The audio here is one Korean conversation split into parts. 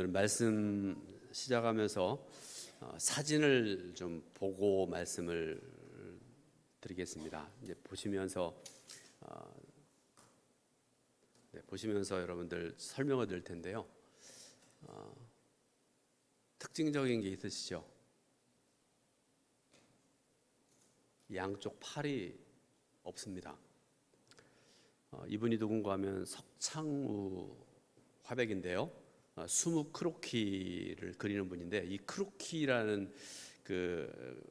오늘 말씀 시작하면서 어, 사진을 좀 보고 말씀을 드리겠습니다. 이제 보시면서 어, 네, 보시면서 여러분들 설명을 드릴 텐데요. 어, 특징적인 게 있으시죠? 양쪽 팔이 없습니다. 어, 이분이 누군가 하면 석창우 화백인데요. 어, 수묵 크로키를 그리는 분인데 이 크로키라는 그,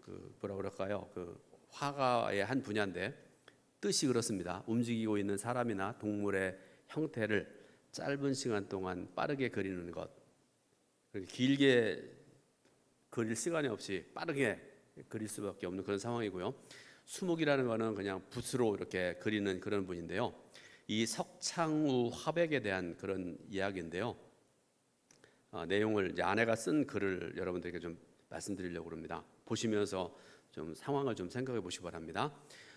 그 뭐라 그럴까요? 그 화가의 한 분야인데 뜻이 그렇습니다. 움직이고 있는 사람이나 동물의 형태를 짧은 시간 동안 빠르게 그리는 것. 길게 그릴 시간이 없이 빠르게 그릴 수밖에 없는 그런 상황이고요. 수묵이라는 거는 그냥 붓으로 이렇게 그리는 그런 분인데요. 이 석창우 화백에 대한 그런 이야기인데요. 어, 내용을 아내가 쓴 글을 여러분들에게 좀 말씀드리려고 합니다. 보시면서 좀 상황을 좀 생각해 보시기 바랍니다.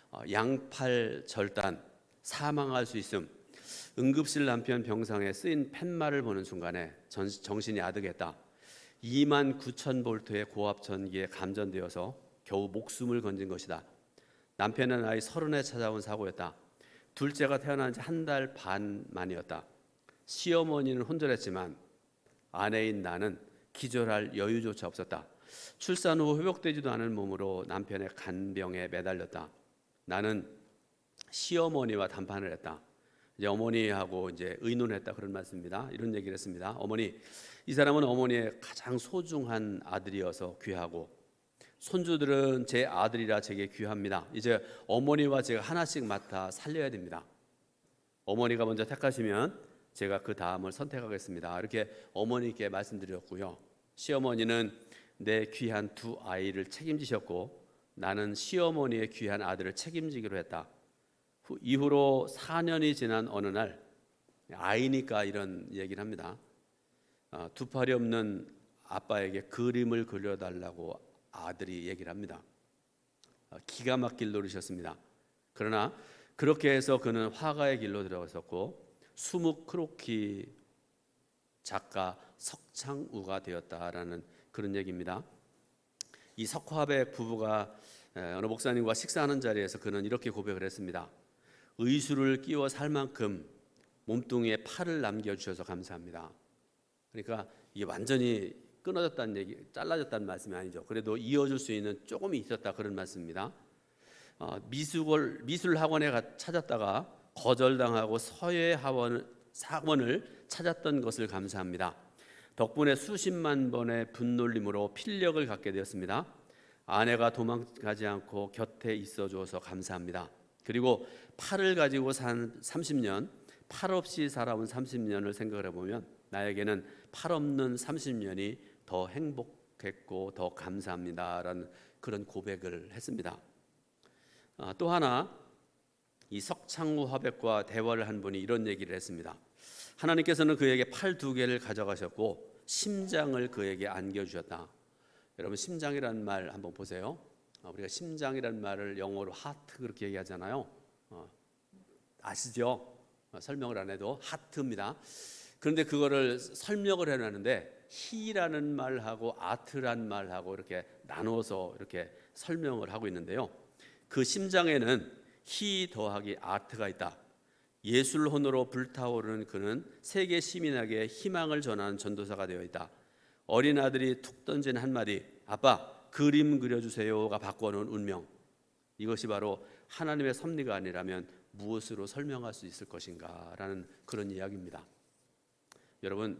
어, 양팔 절단 사망할 수 있음. 응급실 남편 병상에 쓰인 팻말을 보는 순간에 전, 정신이 아득했다. 2만 9천 볼트의 고압 전기에 감전되어서 겨우 목숨을 건진 것이다. 남편은 아이 서른에 찾아온 사고였다. 둘째가 태어난 지 한 달 반 만이었다. 시어머니는 혼절했지만 아내인 나는 기절할 여유조차 없었다. 출산 후 회복되지도 않은 몸으로 남편의 간병에 매달렸다. 나는 시어머니와 담판을 했다. 이제 어머니하고 이제 의논했다 그런 말씀입니다. 이런 얘기를 했습니다. 어머니, 이 사람은 어머니의 가장 소중한 아들이어서 귀하고 손주들은 제 아들이라 제게 귀합니다. 이제 어머니와 제가 하나씩 맡아 살려야 됩니다. 어머니가 먼저 택하시면 제가 그 다음을 선택하겠습니다. 이렇게 어머니께 말씀드렸고요. 시어머니는 내 귀한 두 아이를 책임지셨고 나는 시어머니의 귀한 아들을 책임지기로 했다. 후, 이후로 4년이 지난 어느 날 아이니까 이런 얘기를 합니다. 어, 두 팔이 없는 아빠에게 그림을 그려달라고 아들이 얘기를 합니다. 어, 기가 막힐 노릇이었습니다. 그러나 그렇게 해서 그는 화가의 길로 들어갔었고 수묵 크로키 작가 석창우가 되었다라는 그런 얘기입니다. 이 석화백 부부가 어느 목사님과 식사하는 자리에서 그는 이렇게 고백을 했습니다. 의수를 끼워 살 만큼 몸뚱이에 팔을 남겨 주셔서 감사합니다. 그러니까 이게 완전히 끊어졌다는 얘기, 잘라졌다는 말씀이 아니죠. 그래도 이어줄 수 있는 조금이 있었다 그런 말씀입니다. 어, 미술 미술 학원에 찾았다가 거절당하고 서예 학원 사원을 찾았던 것을 감사합니다. 덕분에 수십만 번의 분놀림으로 필력을 갖게 되었습니다. 아내가 도망가지 않고 곁에 있어 주어서 감사합니다. 그리고 팔을 가지고 산 30년, 팔 없이 살아온 30년을 생각을 해보면 나에게는 팔 없는 30년이 더 행복했고 더 감사합니다라는 그런 고백을 했습니다. 아, 또 하나 이 석창우 화백과 대화를 한 분이 이런 얘기를 했습니다. 하나님께서는 그에게 팔 두 개를 가져가셨고 심장을 그에게 안겨 주셨다. 여러분 심장이라는 말 한번 보세요. 어, 우리가 심장이라는 말을 영어로 하트 그렇게 얘기하잖아요. 어, 아시죠? 어, 설명을 안 해도 하트입니다. 그런데 그거를 설명을 해놨는데 히라는 말하고 아트란 말하고 이렇게 나누어서 이렇게 설명을 하고 있는데요. 그 심장에는 히 더하기 아트가 있다. 예술혼으로 불타오르는 그는 세계 시민에게 희망을 전하는 전도사가 되어 있다. 어린 아들이 툭 던진 한마디 아빠 그림 그려주세요가 바꿔놓은 운명 이것이 바로 하나님의 섭리가 아니라면 무엇으로 설명할 수 있을 것인가라는 그런 이야기입니다. 여러분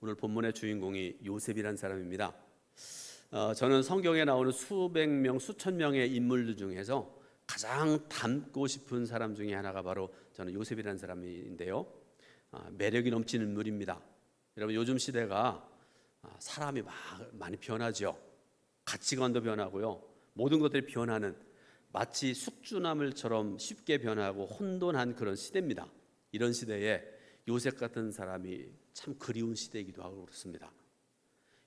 오늘 본문의 주인공이 요셉이란 사람입니다. 어, 저는 성경에 나오는 수백 명, 수천 명의 인물들 중에서 가장 닮고 싶은 사람 중에 하나가 바로 저는 요셉이라는 사람인데요. 아, 매력이 넘치는 인물입니다. 여러분 요즘 시대가 아, 사람이 많이 변하죠. 가치관도 변하고요. 모든 것들이 변하는 마치 숙주나물처럼 쉽게 변하고 혼돈한 그런 시대입니다. 이런 시대에 요셉 같은 사람이 참 그리운 시대이기도 하고 그렇습니다.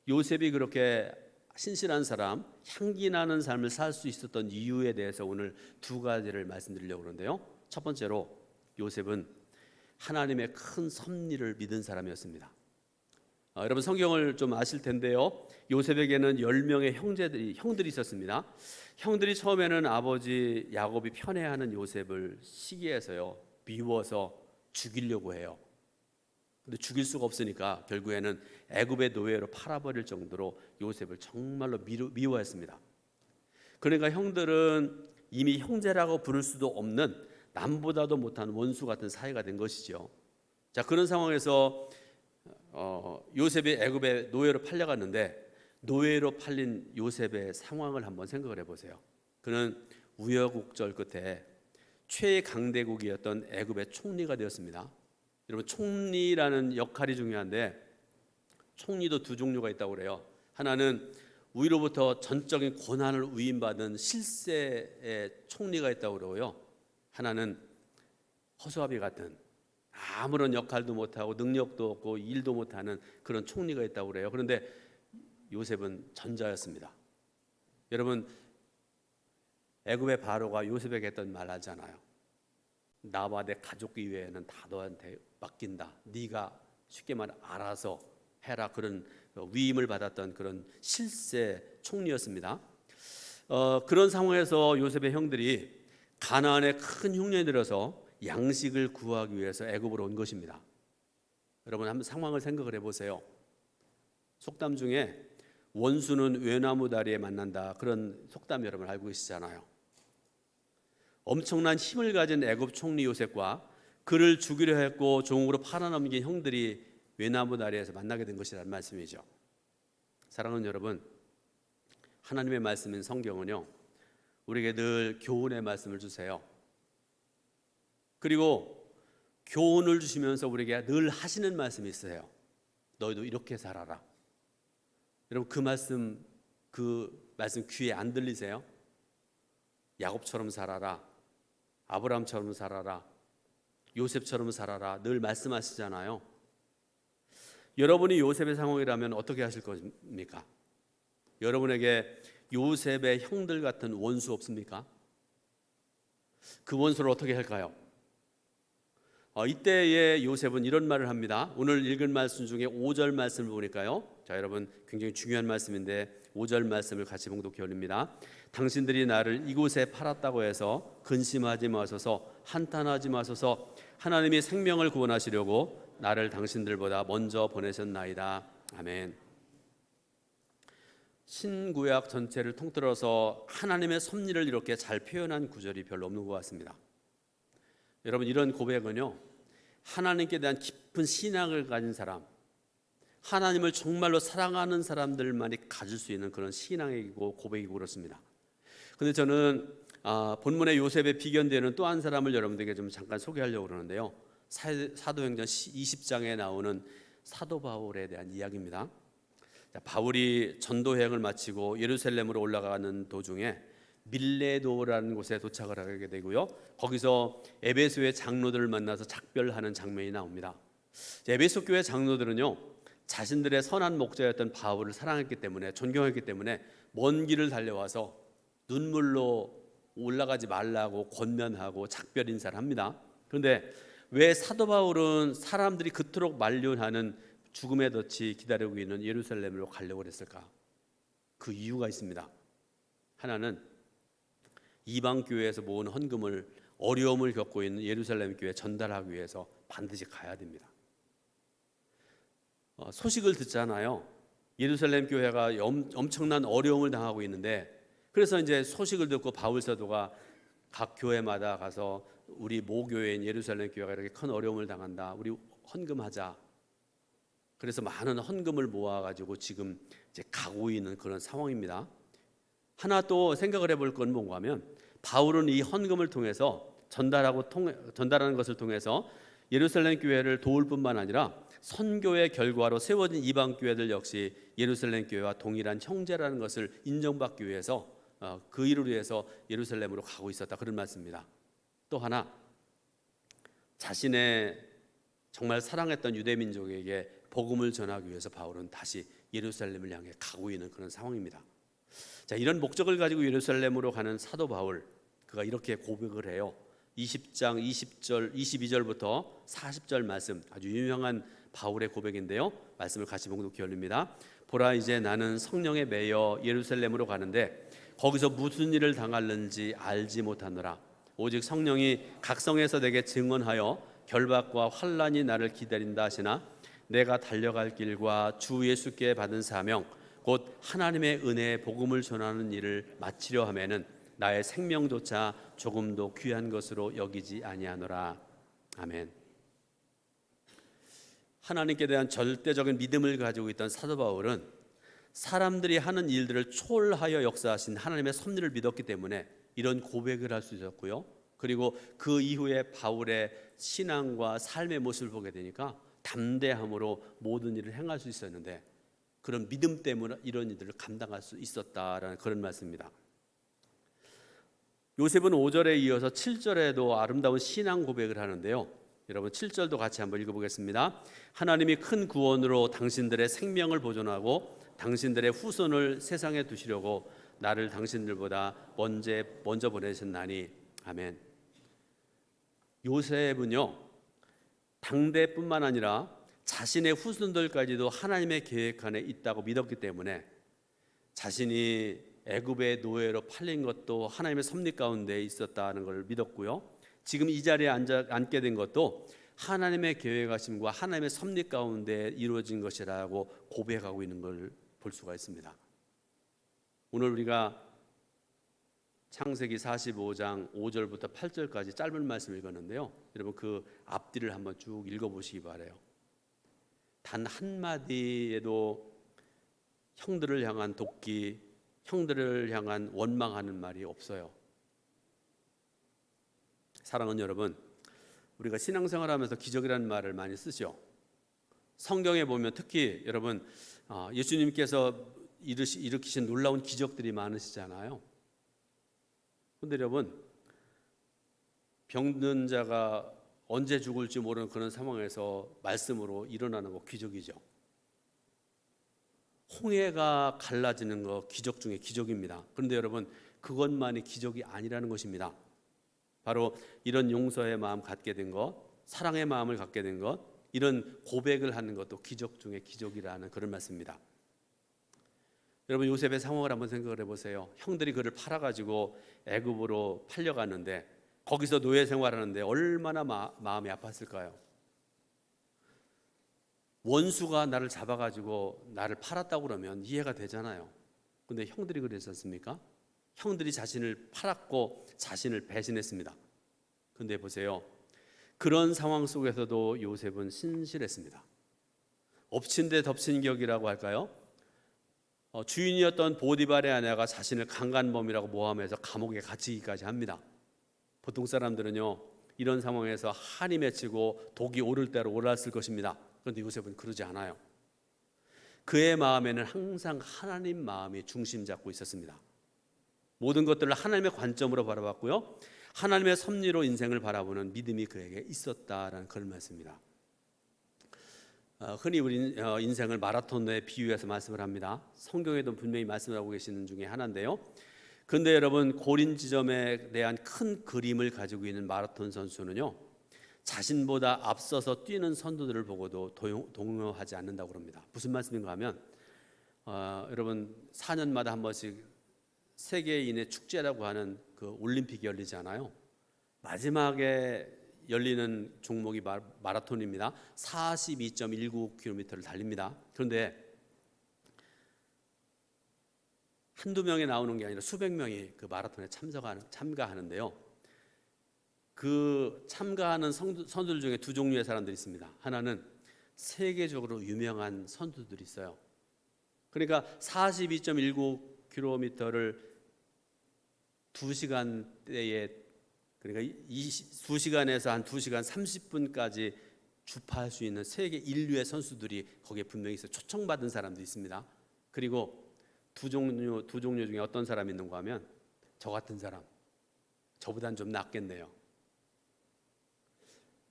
요셉이 그렇게 신실한 사람, 향기 나는 삶을 살 수 있었던 이유에 대해서 오늘 두 가지를 말씀드리려고 하는데요. 첫 번째로 요셉은 하나님의 큰 섭리를 믿은 사람이었습니다. 어, 여러분 성경을 좀 아실 텐데요. 요셉에게는 10명의 형제들이 형들이 있었습니다. 형들이 처음에는 아버지 야곱이 편애하는 요셉을 시기해서요. 미워서 죽이려고 해요. 근데 죽일 수가 없으니까 결국에는 애굽의 노예로 팔아버릴 정도로 요셉을 정말로 미워했습니다. 그러니까 형들은 이미 형제라고 부를 수도 없는 남보다도 못한 원수 같은 사이가 된 것이죠. 자 그런 상황에서 어, 요셉이 애굽의 노예로 팔려갔는데 노예로 팔린 요셉의 상황을 한번 생각을 해보세요. 그는 우여곡절 끝에 최강대국이었던 애굽의 총리가 되었습니다. 여러분 총리라는 역할이 중요한데 총리도 두 종류가 있다고 그래요. 하나는 위로부터 전적인 권한을 위임받은 실세의 총리가 있다고 그러고요. 하나는 허수아비 같은 아무런 역할도 못하고 능력도 없고 일도 못하는 그런 총리가 있다고 그래요. 그런데 요셉은 전자였습니다. 여러분 애굽의 바로가 요셉에게 했던 말 하잖아요. 나와 내 가족 이외에는 다 너한테 맡긴다. 네가 쉽게 말 알아서 해라 그런 위임을 받았던 그런 실세 총리였습니다. 어, 그런 상황에서 요셉의 형들이 가나안에 큰 흉년이 들어서 양식을 구하기 위해서 애굽으로 온 것입니다. 여러분 한번 상황을 생각을 해보세요. 속담 중에 원수는 외나무 다리에 만난다 그런 속담 여러분 알고 계시잖아요. 엄청난 힘을 가진 애굽 총리 요셉과 그를 죽이려 했고 종으로 팔아넘긴 형들이 외나무 다리에서 만나게 된 것이라는 말씀이죠. 사랑하는 여러분, 하나님의 말씀인 성경은요, 우리에게 늘 교훈의 말씀을 주세요. 그리고 교훈을 주시면서 우리에게 늘 하시는 말씀이 있어요. 너희도 이렇게 살아라. 여러분 그 말씀 그 말씀 귀에 안 들리세요? 야곱처럼 살아라. 아브라함처럼 살아라. 요셉처럼 살아라. 늘 말씀하시잖아요. 여러분이 요셉의 상황이라면 어떻게 하실 겁니까? 여러분에게 요셉의 형들 같은 원수 없습니까? 그 원수를 어떻게 할까요? 어, 이때의 요셉은 이런 말을 합니다. 오늘 읽은 말씀 중에 5절 말씀을 보니까요. 자, 여러분 굉장히 중요한 말씀인데 5절 말씀을 같이 봉독해 올립니다. 당신들이 나를 이곳에 팔았다고 해서 근심하지 마소서 한탄하지 마소서 하나님이 생명을 구원하시려고 나를 당신들보다 먼저 보내셨나이다. 아멘. 신구약 전체를 통틀어서 하나님의 섭리를 이렇게 잘 표현한 구절이 별로 없는 것 같습니다. 여러분 이런 고백은요 하나님께 대한 깊은 신앙을 가진 사람, 하나님을 정말로 사랑하는 사람들만이 가질 수 있는 그런 신앙이고 고백이고 그렇습니다. 근데 저는 아, 본문의 요셉의 비견되는 또 한 사람을 여러분들에게 좀 잠깐 소개하려고 그러는데요. 사 도행전 20장에 나오는 사도 바울에 대한 이야기입니다. 바울이 전도행을 마치고 예루살렘으로 올라가는 도중에 밀레도라는 곳에 도착을 하게 되고요. 거기서 에베소의 장로들을 만나서 작별하는 장면이 나옵니다. 에베소 교회 장로들은요. 자신들의 선한 목자였던 바울을 사랑했기 때문에 존경했기 때문에 먼 길을 달려와서 눈물로 올라가지 말라고 권면하고 작별 인사를 합니다. 그런데 왜 사도 바울은 사람들이 그토록 만류하는 죽음의 덫이 기다리고 있는 예루살렘으로 가려고 했을까? 그 이유가 있습니다. 하나는 이방 교회에서 모은 헌금을 어려움을 겪고 있는 예루살렘 교회에 전달하기 위해서 반드시 가야 됩니다. 어, 소식을 듣잖아요. 예루살렘 교회가 엄청난 어려움을 당하고 있는데 그래서 이제 소식을 듣고 바울 사도가 각 교회마다 가서 우리 모교회인 예루살렘 교회가 이렇게 큰 어려움을 당한다. 우리 헌금하자. 그래서 많은 헌금을 모아 가지고 지금 이제 가고 있는 그런 상황입니다. 하나 또 생각을 해볼 건 뭔가 하면 바울은 이 헌금을 통해서 전달하고 통, 전달하는 것을 통해서 예루살렘 교회를 도울 뿐만 아니라 선교의 결과로 세워진 이방 교회들 역시 예루살렘 교회와 동일한 형제라는 것을 인정받기 위해서 어, 그 일을 위해서 예루살렘으로 가고 있었다 그런 말씀입니다. 또 하나 자신의 정말 사랑했던 유대 민족에게 복음을 전하기 위해서 바울은 다시 예루살렘을 향해 가고 있는 그런 상황입니다. 자, 이런 목적을 가지고 예루살렘으로 가는 사도 바울 그가 이렇게 고백을 해요. 20장 20절 22절부터 40절 말씀 아주 유명한 바울의 고백인데요. 말씀을 같이 봉독해 올립니다. 보라 이제 나는 성령에 매여 예루살렘으로 가는데 거기서 무슨 일을 당할는지 알지 못하노라. 오직 성령이 각성에서 내게 증언하여 결박과 환란이 나를 기다린다 하시나 내가 달려갈 길과 주 예수께 받은 사명 곧 하나님의 은혜의 복음을 전하는 일을 마치려 하면은 나의 생명조차 조금도 귀한 것으로 여기지 아니하노라. 아멘. 하나님께 대한 절대적인 믿음을 가지고 있던 사도 바울은 사람들이 하는 일들을 초월하여 역사하신 하나님의 섭리를 믿었기 때문에 이런 고백을 할 수 있었고요. 그리고 그 이후에 바울의 신앙과 삶의 모습을 보게 되니까 담대함으로 모든 일을 행할 수 있었는데 그런 믿음 때문에 이런 일들을 감당할 수 있었다라는 그런 말씀입니다. 요셉은 5절에 이어서 7절에도 아름다운 신앙 고백을 하는데요. 여러분 7절도 같이 한번 읽어보겠습니다. 하나님이 큰 구원으로 당신들의 생명을 보존하고 당신들의 후손을 세상에 두시려고 나를 당신들보다 먼저 먼저 보내셨나니 아멘. 요셉은요 당대뿐만 아니라 자신의 후손들까지도 하나님의 계획 안에 있다고 믿었기 때문에 자신이 애굽의 노예로 팔린 것도 하나님의 섭리 가운데 있었다는 걸 믿었고요. 지금 이 자리에 앉아, 앉게 된 것도 하나님의 계획하심과 하나님의 섭리 가운데 이루어진 것이라고 고백하고 있는 걸 볼 수가 있습니다. 오늘 우리가 창세기 45장 5절부터 8절까지 짧은 말씀 읽었는데요. 여러분 그 앞뒤를 한번 쭉 읽어보시기 바래요. 단 한마디에도 형들을 향한 돕기, 형들을 향한 원망하는 말이 없어요. 사랑하는 여러분, 우리가 신앙생활하면서 기적이라는 말을 많이 쓰죠. 성경에 보면 특히 여러분 아, 예수님께서 일으키신 놀라운 기적들이 많으시잖아요. 근데 여러분 병든 자가 언제 죽을지 모르는 그런 상황에서 말씀으로 일어나는 거 기적이죠. 홍해가 갈라지는 거 기적 중에 기적입니다. 그런데 여러분 그것만이 기적이 아니라는 것입니다. 바로 이런 용서의 마음 갖게 된 것, 사랑의 마음을 갖게 된 것, 이런 고백을 하는 것도 기적 중에 기적이라는 그런 말씀입니다. 여러분 요셉의 상황을 한번 생각을 해보세요. 형들이 그를 팔아가지고 애굽으로 팔려갔는데 거기서 노예 생활하는데 얼마나 마, 마음이 아팠을까요? 원수가 나를 잡아가지고 나를 팔았다고 그러면 이해가 되잖아요. 근데 형들이 그랬었습니까? 형들이 자신을 팔았고 자신을 배신했습니다. 근데 보세요. 그런 상황 속에서도 요셉은 신실했습니다. 엎친 데 덮친 격이라고 할까요? 어, 주인이었던 보디발의 아내가 자신을 강간범이라고 모함해서 감옥에 갇히기까지 합니다. 보통 사람들은요 이런 상황에서 한이 맺히고 독이 오를 대로 올랐을 것입니다. 그런데 요셉은 그러지 않아요. 그의 마음에는 항상 하나님 마음이 중심 잡고 있었습니다. 모든 것들을 하나님의 관점으로 바라봤고요. 하나님의 섭리로 인생을 바라보는 믿음이 그에게 있었다라는 그런 말씀입니다. 어, 흔히 우리 어, 인생을 마라톤에 비유해서 말씀을 합니다. 성경에도 분명히 말씀을 하고 계시는 중에 하나인데요. 근데 여러분 고린 지점에 대한 큰 그림을 가지고 있는 마라톤 선수는요. 자신보다 앞서서 뛰는 선수들을 보고도 동요하지 않는다고 합니다. 무슨 말씀인가 하면 어, 여러분 4년마다 한 번씩 세계인의 축제라고 하는 그 올림픽이 열리잖아요. 마지막에 열리는 종목이 마라톤입니다. 42.19km를 달립니다. 그런데 한두 명이 나오는 게 아니라 수백 명이 그 마라톤에 참석하는 참가하는데요. 그 참가하는 선수들 중에 두 종류의 사람들이 있습니다. 하나는 세계적으로 유명한 선수들이 있어요. 그러니까 42.19km를 2시간대에 그러니까 이 2시간에서 한 2시간 30분까지 주파할 수 있는 세계 인류의 선수들이 거기에 분명히 있어 초청받은 사람도 있습니다. 그리고 두 종류 두 종류 중에 어떤 사람이 있는가 하면 저 같은 사람 저보단 좀 낫겠네요.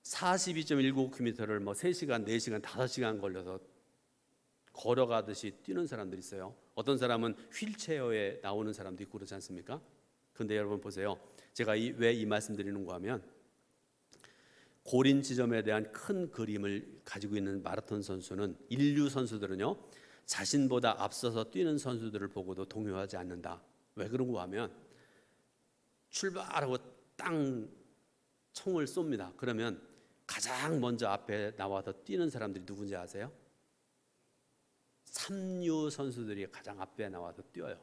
42.19km를 뭐 3시간, 4시간, 5시간 걸려서 걸어가듯이 뛰는 사람들이 있어요. 어떤 사람은 휠체어에 나오는 사람도 있고 그렇지 않습니까? 근데 여러분 보세요. 제가 왜 이 말씀 드리는가 하면 고린 지점에 대한 큰 그림을 가지고 있는 마라톤 선수는 인류 선수들은요 자신보다 앞서서 뛰는 선수들을 보고도 동요하지 않는다. 왜 그런가 하면 출발하고 땅 총을 쏩니다. 그러면 가장 먼저 앞에 나와서 뛰는 사람들이 누군지 아세요? 삼류 선수들이 가장 앞에 나와서 뛰어요.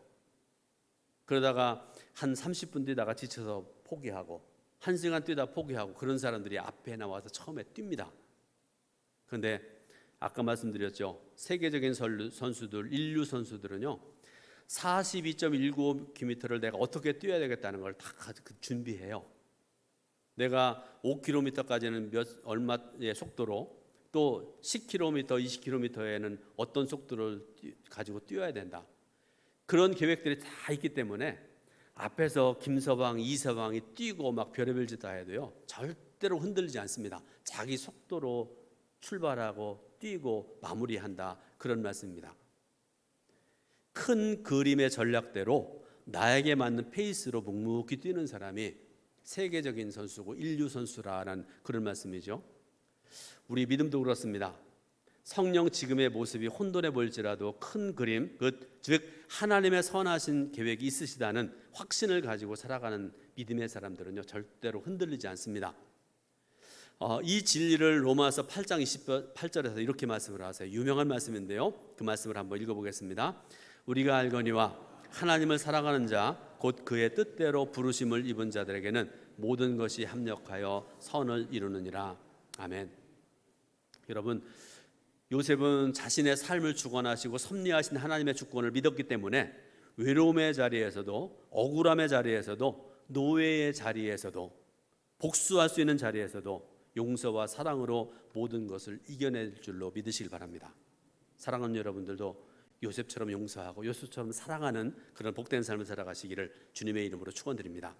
그러다가 한 30분 뛰다가 지쳐서 포기하고 한 시간 뛰다 포기하고 그런 사람들이 앞에 나와서 처음에 뜁니다. 그런데 아까 말씀드렸죠. 세계적인 선수- 선수들, 인류 선수들은요. 42.195km를 내가 어떻게 뛰어야 되겠다는 걸 다 준비해요. 내가 5km까지는 몇 얼마의 속도로 또 10km, 20km에는 어떤 속도를 뛰- 가지고 뛰어야 된다. 그런 계획들이 다 있기 때문에 앞에서 김서방, 이서방이 뛰고 막 별의별 짓 다 해도요 절대로 흔들리지 않습니다. 자기 속도로 출발하고 뛰고 마무리한다 그런 말씀입니다. 큰 그림의 전략대로 나에게 맞는 페이스로 묵묵히 뛰는 사람이 세계적인 선수고 인류 선수라는 그런 말씀이죠. 우리 믿음도 그렇습니다. 성령 지금의 모습이 혼돈해 보일지라도 큰 그림, 그, 즉 하나님의 선하신 계획이 있으시다는 확신을 가지고 살아가는 믿음의 사람들은요 절대로 흔들리지 않습니다. 어, 이 진리를 로마서 8장 28절에서 이렇게 말씀을 하세요. 유명한 말씀인데요. 그 말씀을 한번 읽어보겠습니다. 우리가 알거니와 하나님을 사랑하는 자 곧 그의 뜻대로 부르심을 입은 자들에게는 모든 것이 합력하여 선을 이루느니라. 아멘. 여러분 요셉은 자신의 삶을 주관하시고 섭리하신 하나님의 주권을 믿었기 때문에 외로움의 자리에서도 억울함의 자리에서도 노예의 자리에서도 복수할 수 있는 자리에서도 용서와 사랑으로 모든 것을 이겨낼 줄로 믿으시길 바랍니다. 사랑하는 여러분들도 요셉처럼 용서하고 요셉처럼 사랑하는 그런 복된 삶을 살아가시기를 주님의 이름으로 축원드립니다.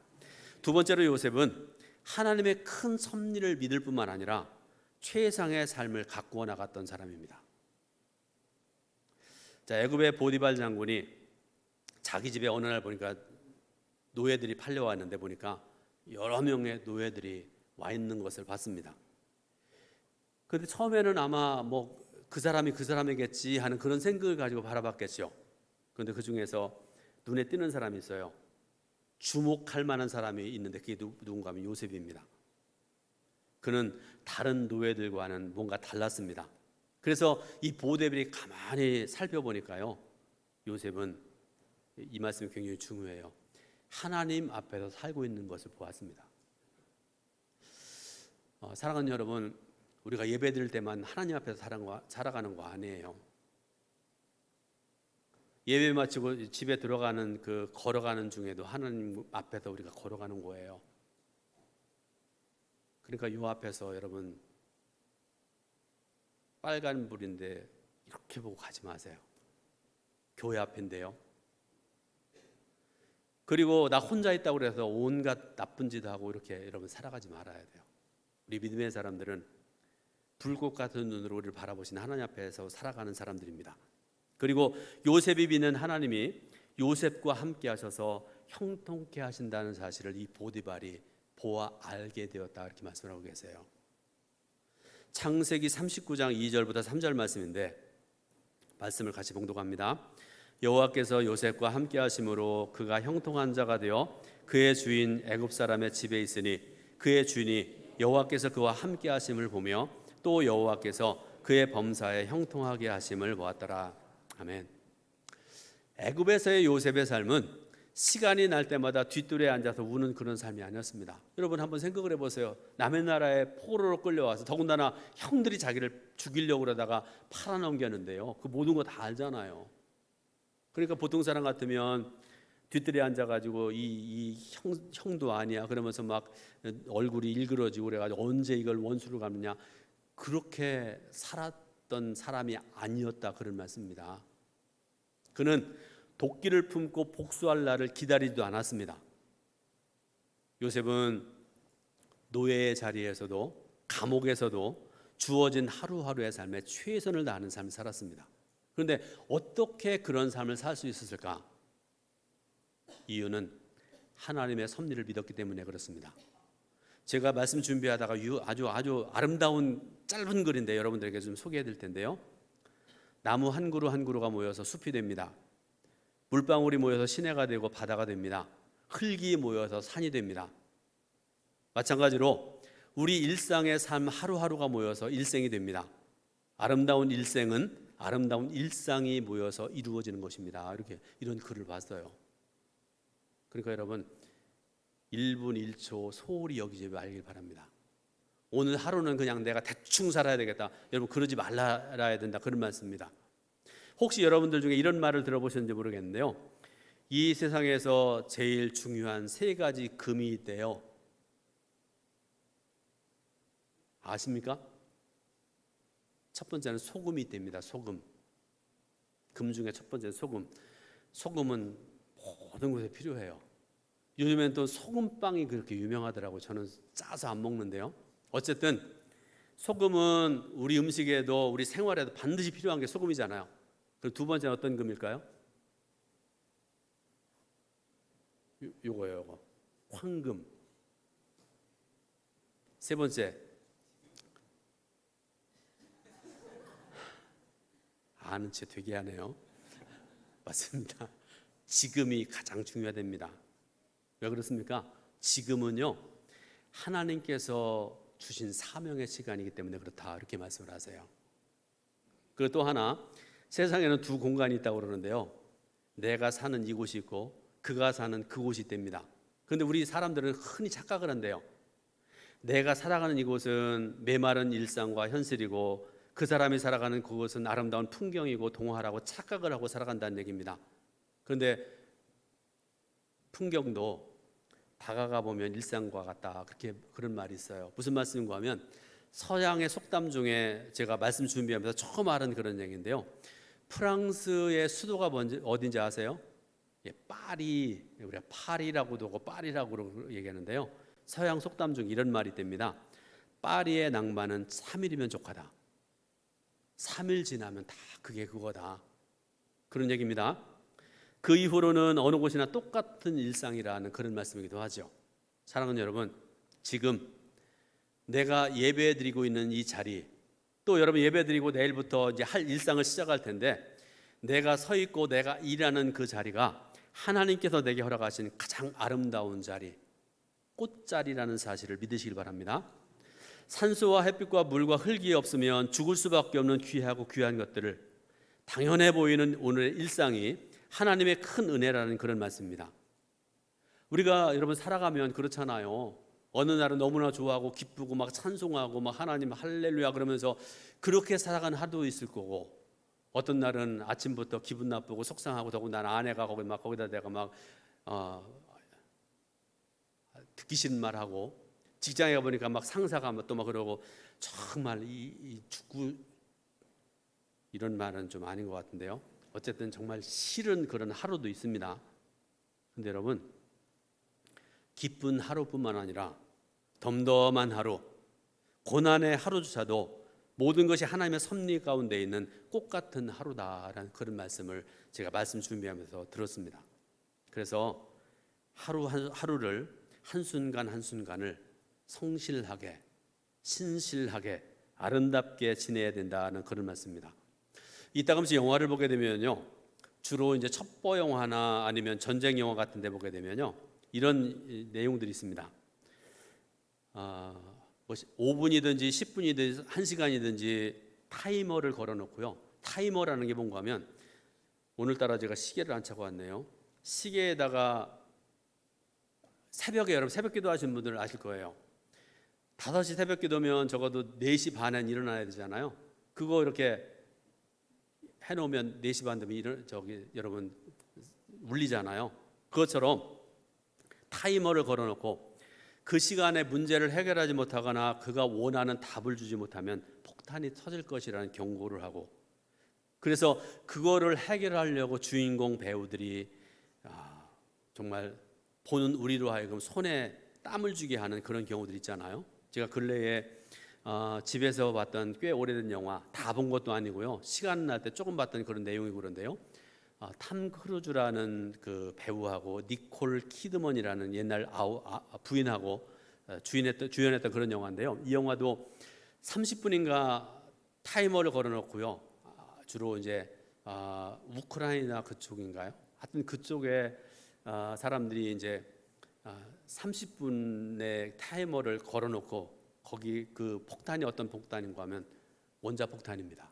두 번째로 요셉은 하나님의 큰 섭리를 믿을 뿐만 아니라 최상의 삶을 가꾸어 나갔던 사람입니다. 자, 애굽의 보디발 장군이 자기 집에 어느 날 보니까 노예들이 팔려왔는데 보니까 여러 명의 노예들이 와 있는 것을 봤습니다. 그런데 처음에는 아마 뭐 그 사람이 그 사람이겠지 하는 그런 생각을 가지고 바라봤겠죠. 그런데 그 중에서 눈에 띄는 사람이 있어요. 주목할 만한 사람이 있는데 그게 누, 누군가 하면 요셉입니다. 그는 다른 노예들과는 뭔가 달랐습니다. 그래서 이 보데빌이 가만히 살펴보니까요. 요셉은 이 말씀이 굉장히 중요해요. 하나님 앞에서 살고 있는 것을 보았습니다. 어, 사랑하는 여러분, 우리가 예배 드릴 때만 하나님 앞에서 살아가는 거 아니에요. 예배 마치고 집에 들어가는 그 걸어가는 중에도 하나님 앞에서 우리가 걸어가는 거예요. 그러니까 요 앞에서 여러분 빨간 불인데 이렇게 보고 가지 마세요. 교회 앞인데요. 그리고 나 혼자 있다고 그래서 온갖 나쁜 짓 하고 이렇게 여러분 살아가지 말아야 돼요. 우리 믿음의 사람들은 불꽃 같은 눈으로 우리를 바라보시는 하나님 앞에서 살아가는 사람들입니다. 그리고 요셉이 믿는 하나님이 요셉과 함께 하셔서 형통케 하신다는 사실을 이 보디발이 보아 알게 되었다 이렇게 말씀하고 계세요. 창세기 39장 2절부터 3절 말씀인데 말씀을 같이 봉독합니다. 여호와께서 요셉과 함께 하심으로 그가 형통한 자가 되어 그의 주인 애굽 사람의 집에 있으니 그의 주인이 여호와께서 그와 함께 하심을 보며 또 여호와께서 그의 범사에 형통하게 하심을 보았더라. 아멘. 애굽에서의 요셉의 삶은 시간이 날 때마다 뒷뜰에 앉아서 우는 그런 삶이 아니었습니다. 여러분 한번 생각을 해보세요. 남의 나라에 포로로 끌려와서 더군다나 형들이 자기를 죽이려고 그러다가 팔아넘겼는데요. 그 모든 거 다 알잖아요. 그러니까 보통 사람 같으면 뒷뜰에 앉아가지고 이, 이 형, 형도 아니야 그러면서 막 얼굴이 일그러지고 그래가지고 언제 이걸 원수를 갚느냐 그렇게 살았던 사람이 아니었다 그런 말씀입니다. 그는 도끼를 품고 복수할 날을 기다리지도 않았습니다. 요셉은 노예의 자리에서도 감옥에서도 주어진 하루하루의 삶에 최선을 다하는 삶을 살았습니다. 그런데 어떻게 그런 삶을 살 수 있었을까? 이유는 하나님의 섭리를 믿었기 때문에 그렇습니다. 제가 말씀 준비하다가 유- 아주 아주 아름다운 짧은 글인데 여러분들에게 좀 소개해 드릴 텐데요. 나무 한 그루 한 그루가 모여서 숲이 됩니다. 물방울이 모여서 시내가 되고 바다가 됩니다. 흙이 모여서 산이 됩니다. 마찬가지로 우리 일상의 삶 하루하루가 모여서 일생이 됩니다. 아름다운 일생은 아름다운 일상이 모여서 이루어지는 것입니다. 이렇게 이런 글을 봤어요. 그러니까 여러분 1분 1초 소홀히 여기지 말길 바랍니다. 오늘 하루는 그냥 내가 대충 살아야 되겠다. 여러분 그러지 말아야 된다. 그런 말씀입니다. 혹시 여러분들 중에 이런 말을 들어보셨는지 모르겠는데요. 이 세상에서 제일 중요한 세 가지 금이 있대요. 아십니까? 첫 번째는 소금이 있답니다. 소금. 금 중에 첫 번째는 소금. 소금은 모든 곳에 필요해요. 요즘엔 또 소금빵이 그렇게 유명하더라고요. 저는 짜서 안 먹는데요. 어쨌든 소금은 우리 음식에도 우리 생활에도 반드시 필요한 게 소금이잖아요. 그럼 두 번째는 어떤 금일까요? 요, 요거예요, 요거. 황금. 세 번째. 아는 체 되게 하네요. 맞습니다. 지금이 가장 중요합니다. 왜 그렇습니까? 지금은요 하나님께서 주신 사명의 시간이기 때문에 그렇다 이렇게 말씀을 하세요. 그리고 또 하나 세상에는 두 공간이 있다고 그러는데요. 내가 사는 이곳이 있고 그가 사는 그곳이 있답니다. 그런데 우리 사람들은 흔히 착각을 한대요. 내가 살아가는 이곳은 메마른 일상과 현실이고 그 사람이 살아가는 그곳은 아름다운 풍경이고 동화라고 착각을 하고 살아간다는 얘기입니다. 그런데 풍경도 다가가 보면 일상과 같다. 그렇게 그런 말이 있어요. 무슨 말씀인가 하면 서양의 속담 중에 제가 말씀 준비하면서 처음 알은 그런 얘기인데요. 프랑스의 수도가 뭔지 어딘지 아세요? 예, 파리 우리가 파리라고도 하고 파리라고 얘기하는데요. 서양 속담 중 이런 말이 됩니다. 파리의 낭만은 3일이면 족하다. 3일 지나면 다 그게 그거다. 그런 얘기입니다. 그 이후로는 어느 곳이나 똑같은 일상이라는 그런 말씀이기도 하죠. 사랑하는 여러분, 지금 내가 예배 드리고 있는 이 자리, 또 여러분 예배 드리고 내일부터 이제 할 일상을 시작할 텐데, 내가 서 있고 내가 일하는 그 자리가 하나님께서 내게 허락하신 가장 아름다운 자리, 꽃자리라는 사실을 믿으시길 바랍니다. 산소와 햇빛과 물과 흙이 없으면 죽을 수밖에 없는 귀하고 귀한 것들을 당연해 보이는 오늘의 일상이 하나님의 큰 은혜라는 그런 말씀입니다. 우리가 여러분 살아가면 그렇잖아요. 어느 날은 너무나 좋아하고 기쁘고 막 찬송하고 막 하나님 할렐루야 그러면서 그렇게 살아가는 하루도 있을 거고 어떤 날은 아침부터 기분 나쁘고 속상하고 더군다나 아내가 거기 막 거기다 내가 막 어, 듣기 싫은 말 하고 직장에 가 보니까 막 상사가 또 막 그러고 정말 이, 이 축구 이런 말은 좀 아닌 것 같은데요. 어쨌든 정말 싫은 그런 하루도 있습니다. 근데 여러분 기쁜 하루뿐만 아니라 덤덤한 하루, 고난의 하루조차도 모든 것이 하나님의 섭리 가운데 있는 꽃 같은 하루다라는 그런 말씀을 제가 말씀 준비하면서 들었습니다. 그래서 하루 한 하루를 한 순간 한 순간을 성실하게 신실하게 아름답게 지내야 된다는 그런 말씀입니다. 이따금씩 영화를 보게 되면요. 주로 이제 첩보 영화나 아니면 전쟁 영화 같은 데 보게 되면요. 이런 내용들이 있습니다. 아, 뭐 5분이든지 10분이든지 1시간이든지 타이머를 걸어 놓고요. 타이머라는 게 뭔가 하면 오늘따라 제가 시계를 안 차고 왔네요. 시계에다가 새벽에 여러분 새벽 기도 하시는 분들 아실 거예요. 5시 새벽 기도면 적어도 4시 반엔 일어나야 되잖아요. 그거 이렇게 해 놓으면 4시 반 되면 일어, 저기 여러분 울리잖아요. 그것처럼 타이머를 걸어 놓고 그 시간에 문제를 해결하지 못하거나 그가 원하는 답을 주지 못하면 폭탄이 터질 것이라는 경고를 하고 그래서 그거를 해결하려고 주인공 배우들이 아, 정말 보는 우리로 하여금 손에 땀을 주게 하는 그런 경우들 있잖아요. 제가 근래에 어, 집에서 봤던 꽤 오래된 영화 다 본 것도 아니고요. 시간 날 때 조금 봤던 그런 내용이 그런데요. 어, 탐 크루즈라는 그 배우하고 니콜 키드먼이라는 옛날 아우, 아, 부인하고 어, 주인했던 주연했던 그런 영화인데요. 이 영화도 30분인가 타이머를 걸어놓고요. 아, 주로 이제 아, 우크라이나 그쪽인가요? 하여튼 그쪽에 아, 사람들이 이제 아, 30분의 타이머를 걸어놓고 거기 그 폭탄이 어떤 폭탄인가 하면 원자 폭탄입니다.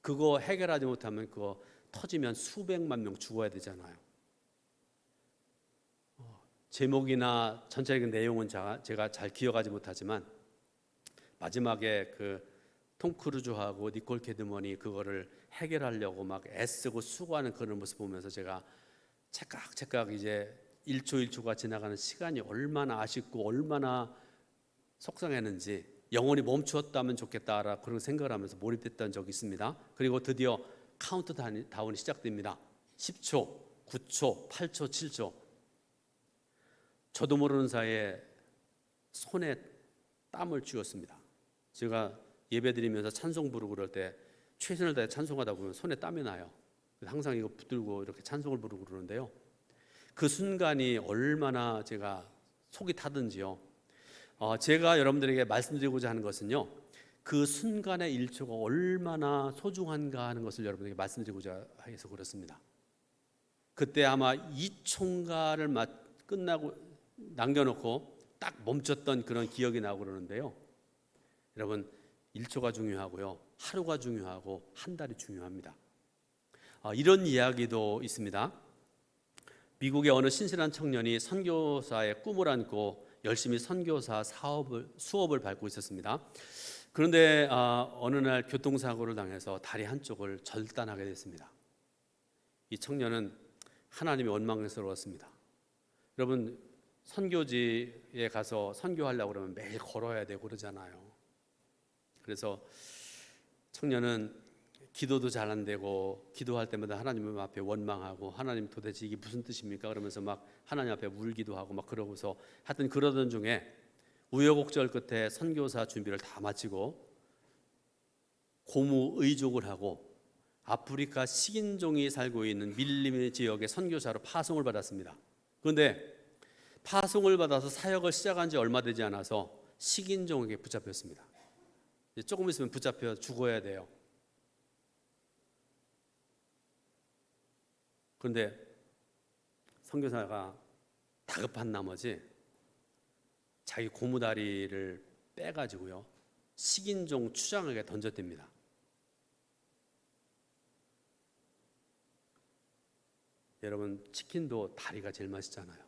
그거 해결하지 못하면 그거 터지면 수백만 명 죽어야 되잖아요. 어, 제목이나 전체적인 내용은 제가, 잘 기억하지 못하지만 마지막에 그 톰 크루즈하고 니콜 캐드먼이 그거를 해결하려고 막 애쓰고 수고하는 그런 모습 보면서 제가 착각착각 이제 1초 1초가 지나가는 시간이 얼마나 아쉽고 얼마나 속상했는지 영원히 멈추었다면 좋겠다라 그런 생각을 하면서 몰입됐던 적이 있습니다. 그리고 드디어 카운트 다운이 시작됩니다. 10초, 9초, 8초, 7초. 저도 모르는 사이에 손에 땀을 쥐었습니다. 제가 예배드리면서 찬송 부르고 그럴 때 최선을 다해 찬송하다 보면 손에 땀이 나요. 항상 이거 붙들고 이렇게 찬송을 부르고 그러는데요. 그 순간이 얼마나 제가 속이 타든지요. 어, 제가 여러분들에게 말씀드리고자 하는 것은요. 그 순간의 일초가 얼마나 소중한가 하는 것을 여러분에게 말씀드리고자 해서 그렇습니다. 그때 아마 이 총가를 끝나고 남겨놓고 딱 멈췄던 그런 기억이 나고 그러는데요. 여러분 1초가 중요하고요. 하루가 중요하고 한 달이 중요합니다. 아, 이런 이야기도 있습니다. 미국의 어느 신실한 청년이 선교사의 꿈을 안고 열심히 선교사 사업을 수업을 밟고 있었습니다. 그런데 아, 어느 날 교통사고를 당해서 다리 한쪽을 절단하게 됐습니다. 이 청년은 하나님이 원망스러웠습니다. 여러분 선교지에 가서 선교하려고 그러면 매일 걸어야 되고 그러잖아요. 그래서 청년은 기도도 잘 안 되고 기도할 때마다 하나님 앞에 원망하고 하나님 도대체 이게 무슨 뜻입니까? 그러면서 막 하나님 앞에 울기도 하고 막 그러고서 하여튼 그러던 중에 우여곡절 끝에 선교사 준비를 다 마치고 고무 의족을 하고 아프리카 식인종이 살고 있는 밀림 지역의 선교사로 파송을 받았습니다. 그런데 파송을 받아서 사역을 시작한 지 얼마 되지 않아서 식인종에게 붙잡혔습니다. 조금 있으면 붙잡혀 죽어야 돼요. 그런데 선교사가 다급한 나머지 자기 고무다리를 빼가지고요 식인종 추장에게 던졌답니다. 여러분 치킨도 다리가 제일 맛있잖아요.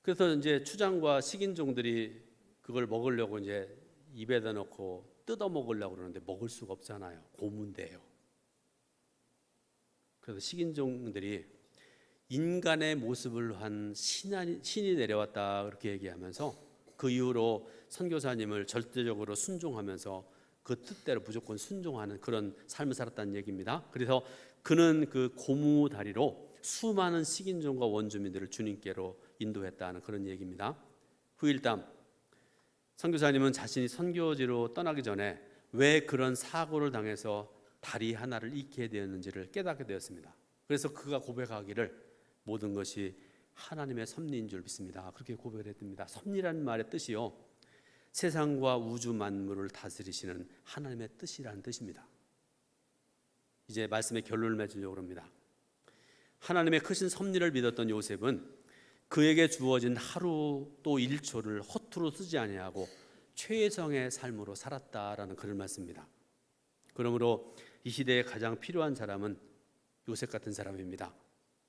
그래서 이제 추장과 식인종들이 그걸 먹으려고 이제 입에다 넣고 뜯어 먹으려고 그러는데 먹을 수가 없잖아요. 고문데요. 그래서 식인종들이 인간의 모습을 한 신이 내려왔다 그렇게 얘기하면서 그 이후로 선교사님을 절대적으로 순종하면서 그 뜻대로 무조건 순종하는 그런 삶을 살았다는 얘기입니다. 그래서 그는 그 고무 다리로 수많은 식인종과 원주민들을 주님께로 인도했다는 그런 얘기입니다. 후일담 선교사님은 자신이 선교지로 떠나기 전에 왜 그런 사고를 당해서 다리 하나를 잃게 되었는지를 깨닫게 되었습니다. 그래서 그가 고백하기를 모든 것이 하나님의 섭리인 줄 믿습니다. 그렇게 고백을 했습니다. 섭리라는 말의 뜻이요. 세상과 우주 만물을 다스리시는 하나님의 뜻이라는 뜻입니다. 이제 말씀의 결론을 맺으려고 합니다. 하나님의 크신 섭리를 믿었던 요셉은 그에게 주어진 하루 또 1초를 허투루 쓰지 아니하고 최성의 삶으로 살았다라는 글을 말씀입니다. 그러므로 이 시대에 가장 필요한 사람은 요셉 같은 사람입니다.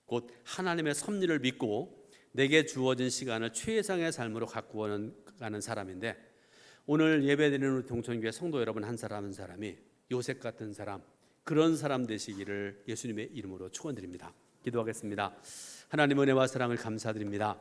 곧 하나님의 섭리를 믿고 내게 주어진 시간을 최상의 삶으로 가꾸어 가는 사람인데 오늘 예배드리는 우리 동천교회 성도 여러분 한 사람 한 사람이 요셉 같은 사람 그런 사람 되시기를 예수님의 이름으로 축원드립니다. 기도하겠습니다. 하나님 은혜와 사랑을 감사드립니다.